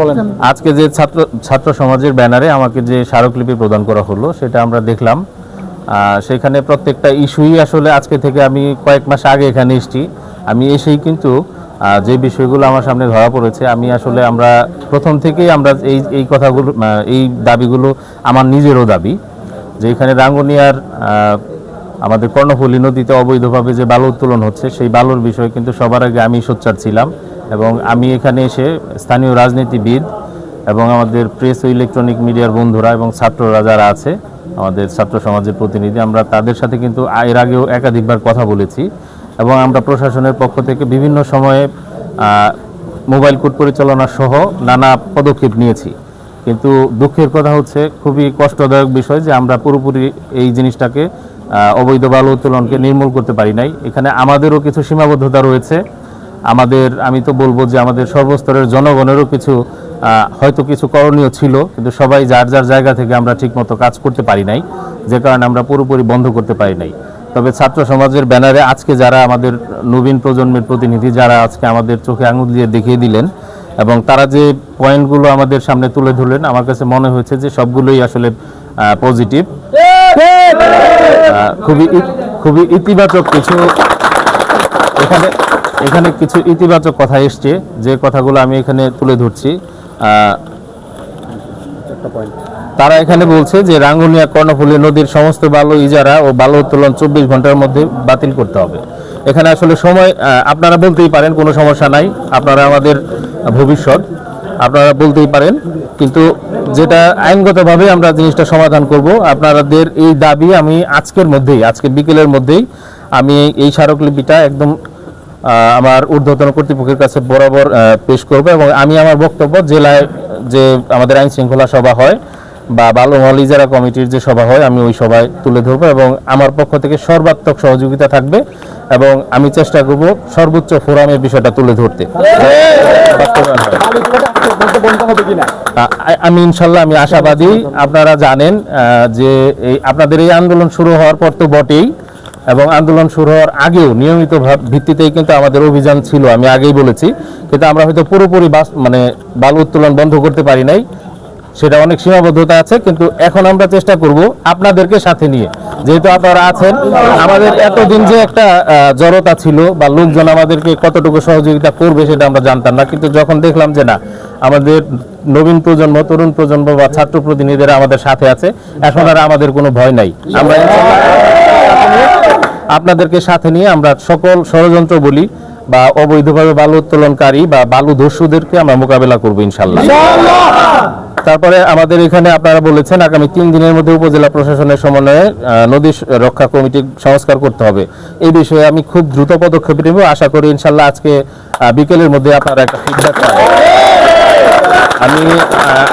বলেন। আজকে যে ছাত্র ছাত্র সমাজের ব্যানারে আমাকে যে স্মারকলিপি প্রদান করা হলো সেটা আমরা দেখলাম। সেখানে প্রত্যেকটা ইস্যুই আসলে আজকে থেকে আমি কয়েক মাস আগে এখানে এসেছি। আমি এসেই কিন্তু যে বিষয়গুলো আমার সামনে ধরা পড়েছে আমি আসলে আমরা প্রথম থেকেই আমরা এই এই কথাগুলো এই দাবিগুলো আমার নিজেরও দাবি। যে এখানে রাঙ্গুনিয়ার আহ, আমাদের কর্ণফুলী নদীতে অবৈধভাবে যে বালু উত্তোলন হচ্ছে সেই বালুর বিষয়ে কিন্তু সবার আগে আমি সোচ্চার ছিলাম। এবং আমি এখানে এসে স্থানীয় রাজনীতিবিদ এবং আমাদের প্রেস ও ইলেকট্রনিক মিডিয়ার বন্ধুরা এবং ছাত্ররা যারা আছে, আমাদের ছাত্র সমাজের প্রতিনিধি, আমরা তাদের সাথে কিন্তু এর আগেও একাধিকবার কথা বলেছি এবং আমরা প্রশাসনের পক্ষ থেকে বিভিন্ন সময়ে মোবাইল কোর্ট পরিচালনা সহ নানা পদক্ষেপ নিয়েছি। কিন্তু দুঃখের কথা হচ্ছে, খুবই কষ্টদায়ক বিষয় যে আমরা পুরোপুরি এই জিনিসটাকে অবৈধ বালু উত্তোলনকে নির্মূল করতে পারি নাই। এখানে আমাদেরও কিছু সীমাবদ্ধতা রয়েছে। আমাদের, আমি তো বলব যে আমাদের সর্বস্তরের জনগণেরও কিছু হয়তো কিছু করণীয় ছিল, কিন্তু সবাই যার যার জায়গা থেকে আমরা ঠিকমতো কাজ করতে পারি নাই, যে কারণে আমরা পুরোপুরি বন্ধ করতে পারি নাই। তবে ছাত্র সমাজের ব্যানারে আজকে যারা আমাদের নবীন প্রজন্মের প্রতিনিধি, যারা আজকে আমাদের চোখে আঙুল দিয়ে দেখিয়ে দিলেন, এবং তারা যে পয়েন্টগুলো আমাদের সামনে তুলে ধরলেন, আমার কাছে মনে হয়েছে যে সবগুলোই আসলে পজিটিভ খুবই খুবই ইতিবাচক কিছু এখানে এখানে কিছু ইতিবাচক কথা এসছে, যে কথাগুলো আমি এখানে তুলে ধরছি। তারা এখানে বলছে যে রাঙ্গুনিয়া কর্ণফুলী নদীর সমস্ত বালু ইজারা ও বালু উত্তোলন চব্বিশ ঘণ্টার মধ্যে বাতিল করতে হবে। এখানে আসলে সময় আপনারা বলতেই পারেন, কোনো সমস্যা নাই। আপনারা আমাদের ভবিষ্যৎ, আপনারা বলতেই পারেন। কিন্তু যেটা আইনগতভাবে আমরা জিনিসটা সমাধান করব আপনাদের এই দাবি আমি আজকের মধ্যেই, আজকে বিকেলের মধ্যেই আমি এই স্মারকলিপিটা একদম আমার ঊর্ধ্বতন কর্তৃপক্ষের কাছে বরাবর পেশ করব এবং আমি আমার বক্তব্য জেলায় যে আমাদের আইন শৃঙ্খলা সভা হয় বা বালুমহল ইজারা কমিটির যে সভা হয় আমি ওই সভায় তুলে ধরবো এবং আমার পক্ষ থেকে সর্বাত্মক সহযোগিতা থাকবে এবং আমি চেষ্টা করব সর্বোচ্চ ফোরামে বিষয়টা তুলে ধরতে। আমি ইনশাল্লাহ, আমি আশাবাদী। আপনারা জানেন যে এই আপনাদের এই আন্দোলন শুরু হওয়ার পর তো বটেই। এবং আন্দোলন শুরু হওয়ার আগেও নিয়মিত ভিত্তিতেই কিন্তু আমাদের অভিযান ছিল, আমি আগেই বলেছি। কিন্তু আমরা হয়তো পুরোপুরি বাস মানে বালু উত্তোলন বন্ধ করতে পারি নাই। সেটা অনেক সীমাবদ্ধতা আছে, কিন্তু এখন আমরা চেষ্টা করব আপনাদেরকে সাথে নিয়ে। যেহেতু আপনারা আছেন, আমাদের এতদিন যে একটা জড়তা ছিল বা লোকজন আমাদেরকে কতটুকু সহযোগিতা করবে সেটা আমরা জানতাম না। কিন্তু যখন দেখলাম যে না, আমাদের নবীন প্রজন্ম, তরুণ প্রজন্ম বা ছাত্র প্রতিনিধিরা আমাদের সাথে আছে, এখন আর আমাদের কোনো ভয় নাই। আমরা আপনাদেরকে সাথে নিয়ে আমরা সকল ষড়যন্ত্র বলি বা অবৈধভাবে বালু উত্তোলনকারী বা বালু দস্যুদেরকে আমরা মোকাবেলা করব ইনশাল্লাহ তারপরে আমাদের এখানে আপনারা বলেছেন আগামী তিন দিনের মধ্যে উপজেলা প্রশাসনের সমন্বয়ে নদী রক্ষা কমিটি সংস্কার করতে হবে। এই বিষয়ে আমি খুব দ্রুত পদক্ষেপ নেব। আশা করি ইনশাল্লাহ আজকে বিকেলের মধ্যে আপনারা একটা ফিডব্যাক পাবেন। আমি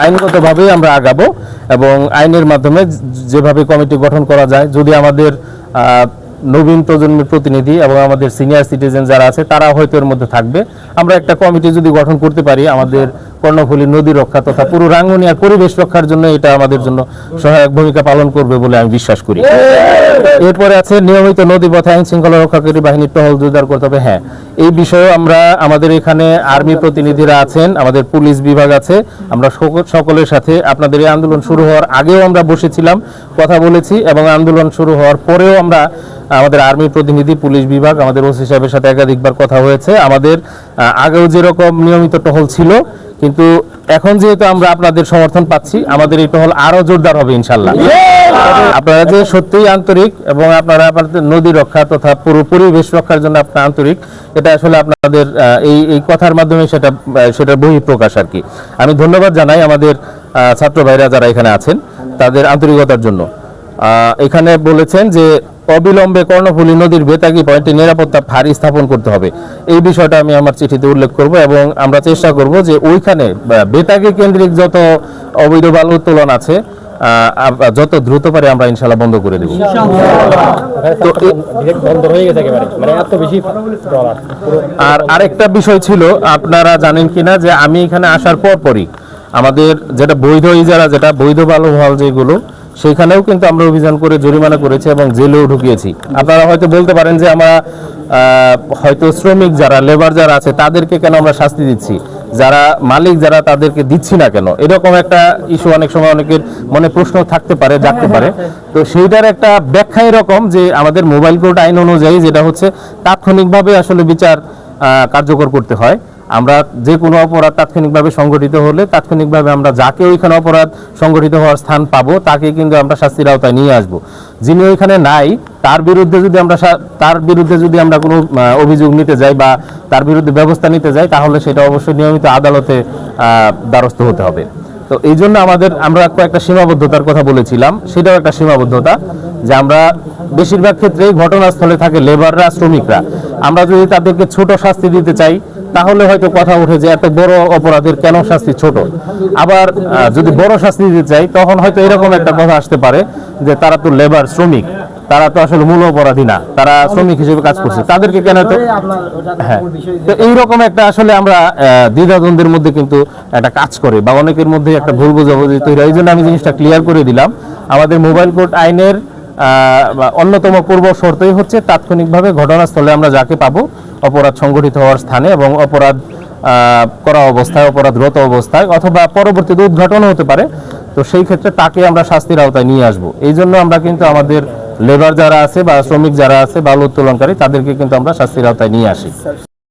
আইনগতভাবেই আমরা আগাবো এবং আইনের মাধ্যমে যেভাবে কমিটি গঠন করা যায় যদি আমাদের আহ, নবীন প্রজন্মের প্রতিনিধি এবং আমাদের সিনিয়র সিটিজেন যারা আছে, তারা হয়তো এর মধ্যে থাকবে। আমরা একটা কমিটি যদি গঠন করতে পারি, আমাদের কর্ণফুলী নদী রক্ষা তথা পুরো রাঙ্গুনিয়ার পরিবেশ রক্ষার জন্য এটা আমাদের জন্য সহায়ক ভূমিকা পালন করবে বলে আমি বিশ্বাস করি। এরপরে আছে নিয়মিত নদী পথে, আইন শৃঙ্খলা রক্ষাকারী বাহিনীর টহল জোরদার করতে হবে। হ্যাঁ এই বিষয়ে আমরা আমাদের এখানে আর্মি প্রতিনিধিরা আছেন, আমাদের পুলিশ বিভাগ আছে। আমরা সকল- সকলের সাথে আপনাদের এই আন্দোলন শুরু হওয়ার আগেও আমরা বসেছিলাম, কথা বলেছি এবং আন্দোলন শুরু হওয়ার পরেও আমরা আমাদের আর্মি প্রতিনিধি পুলিশ বিভাগ আমাদের ওসি সাহেবের সাথে একাধিকবার কথা হয়েছে। আমাদের আগেও যেরকম নিয়মিত টহল ছিল কিন্তু এখন যেহেতু আমরা আপনাদের সমর্থন পাচ্ছি আমাদের এই টহল আরও জোরদার হবে ইনশাল্লাহ আপনারা যে সত্যিই আন্তরিক এবং আপনারা আপনাদের নদী রক্ষা তথা পুরো পরিবেশ রক্ষার জন্য আপনার আন্তরিক এটা আসলে আপনাদের এই এই কথার মাধ্যমে সেটা আহ, সেটার বহিঃপ্রকাশ আর কি। আমি ধন্যবাদ জানাই আমাদের ছাত্র ভাইরা যারা এখানে আছেন তাদের আন্তরিকতার জন্য। এখানে বলেছেন যে অবিলম্বে কর্ণফুলী নদীর বেতাগি পয়েন্টে নিরাপত্তা ফাঁড়ি স্থাপন করতে হবে। এই বিষয়টা আমি আমার চিঠিতে উল্লেখ করব এবং আমরা চেষ্টা করব যে ওইখানে বেতাগি কেন্দ্রিক যত অবৈধ বালু উত্তোলন আছে যত দ্রুত পারে আমরা ইনশাল্লাহ বন্ধ করে দেব। মানে আর আরেকটা বিষয় ছিল আপনারা জানেন কিনা যে আমি এখানে আসার পর পরই আমাদের যেটা বৈধ ইজারা যেটা বৈধ বালু হল যেগুলো সেখানেও কিন্তু আমরা অভিযান করে জরিমানা করেছি এবং জেলেও ঢুকিয়েছি। আপনারা হয়তো বলতে পারেন যে আমরা হয়তো শ্রমিক যারা লেবার যারা আছে, তাদেরকে কেন আমরা শাস্তি দিচ্ছি? যারা মালিক যারা, তাদেরকে দিচ্ছি না কেন? এরকম একটা ইস্যু অনেক সময় অনেকের মনে প্রশ্ন থাকতে পারে, জাগতে পারে। তো সেইটার একটা ব্যাখ্যা এরকম যে আমাদের মোবাইল কোর্ট আইন অনুযায়ী যেটা হচ্ছে, তাৎক্ষণিকভাবে আসলে বিচার কার্যকর করতে হয়। আমরা যে কোনো অপরাধ তাৎক্ষণিকভাবে সংগঠিত হলে, তাৎক্ষণিকভাবে আমরা যাকে ওইখানে অপরাধ সংগঠিত হওয়ার স্থান পাবো, তাকে কিন্তু আমরা শাস্তির আওতায় নিয়ে আসব। যিনি ওইখানে নাই, তার বিরুদ্ধে যদি আমরা তার বিরুদ্ধে যদি আমরা কোনো অভিযোগ নিতে যাই বা তার বিরুদ্ধে ব্যবস্থা নিতে যাই, তাহলে সেটা অবশ্যই নিয়মিত আদালতে দ্বারস্থ হতে হবে। তো এই জন্য আমাদের, আমরা কয়েকটা সীমাবদ্ধতার কথা বলেছিলাম। সেটাও একটা সীমাবদ্ধতা যে আমরা বেশিরভাগ ক্ষেত্রেই ঘটনাস্থলে থাকে লেবাররা শ্রমিকরা। আমরা যদি তাদেরকে ছোট শাস্তি দিতে চাই তাহলে হয়তো কথা উঠে যে এত বড় অপরাধের কেন শাস্তি ছোট? আবার যদি বড় শাস্তি দিতে চাই তখন হয়তো এরকম একটা কথা আসতে পারে যে তারা তো লেবার শ্রমিক। তারা তো আসলে মূল অপরাধী না। তারা শ্রমিক হিসেবে কাজ করছে। তাদেরকে কেন তো হ্যাঁ। তো এইরকম একটা আসলে আমরা দ্বিধাদ্বন্দ্বের মধ্যে কিন্তু একটা কাজ করে বা অনেকের মধ্যে একটা ভুল বোঝাবুঝি তৈরি এই জন্য আমি জিনিসটা ক্লিয়ার করে দিলাম। আমাদের মোবাইল কোর্ট আইনের আহ, অন্যতম পূর্ব শর্তই হচ্ছে তাৎক্ষণিকভাবে ঘটনাস্থলে আমরা যাকে পাবো অপরাধ সংগঠিত হওয়ার স্থানে এবং অপরাধ করা অবস্থায়, অপরাধরত অবস্থায় অথবা পরবর্তীতে উদ্ঘাটনও হতে পারে। তো সেই ক্ষেত্রে তাকে আমরা শাস্তির আওতায় নিয়ে আসব। এই জন্য আমরা কিন্তু আমাদের লেবার যারা আছে বা শ্রমিক যারা আছে বালু উত্তোলনকারী, তাদেরকে কিন্তু আমরা শাস্তির আওতায় নিয়ে আসি।